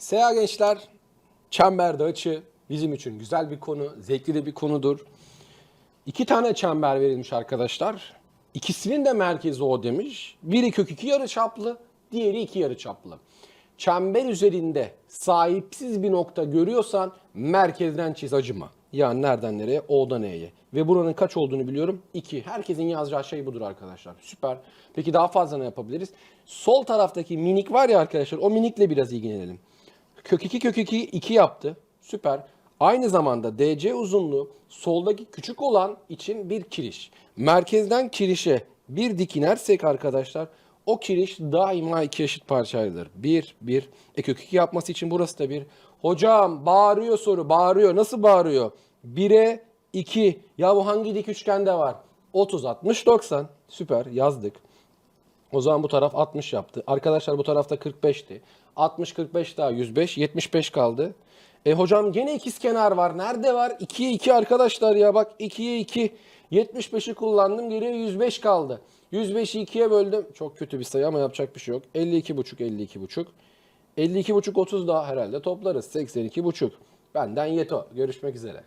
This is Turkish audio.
Seha gençler, çemberde açı bizim için güzel bir konu, zevkli de bir konudur. İki tane çember verilmiş arkadaşlar. İkisinin de merkezi o demiş. Biri kök iki yarı çaplı, diğeri iki yarı çaplı. Çember üzerinde sahipsiz bir nokta görüyorsan merkezden çiz acıma. Yani nereden nereye? O'dan E'ye. Ve buranın kaç olduğunu biliyorum. 2. Herkesin yazacağı şey budur arkadaşlar. Süper. Peki daha fazla ne yapabiliriz? Sol taraftaki minik var ya arkadaşlar o minikle biraz ilgilenelim. Kök 2 kök 2 2 yaptı. Süper. Aynı zamanda DC uzunluğu soldaki küçük olan için bir kiriş. Merkezden kirişe bir dik inersek arkadaşlar o kiriş daima iki eşit parça ayrılır. Bir, bir. E kök 2 yapması için burası da bir. Hocam bağırıyor soru bağırıyor. Nasıl bağırıyor? 1'e 2. Ya bu hangi dik üçgende var? 30, 60, 90. Süper yazdık. O zaman bu taraf 60 yaptı. Arkadaşlar bu tarafta 45'ti. 60 45 daha 105 75 kaldı. E hocam gene ikiz kenar var. Nerede var? 2'ye 2 arkadaşlar ya bak 2'ye 2. 75'i kullandım geriye 105 kaldı. 105'i 2'ye böldüm. Çok kötü bir sayı ama yapacak bir şey yok. 52 buçuk 52 buçuk. 52 buçuk 30 daha herhalde toplarız. 82 buçuk. Benden yeto. Görüşmek üzere.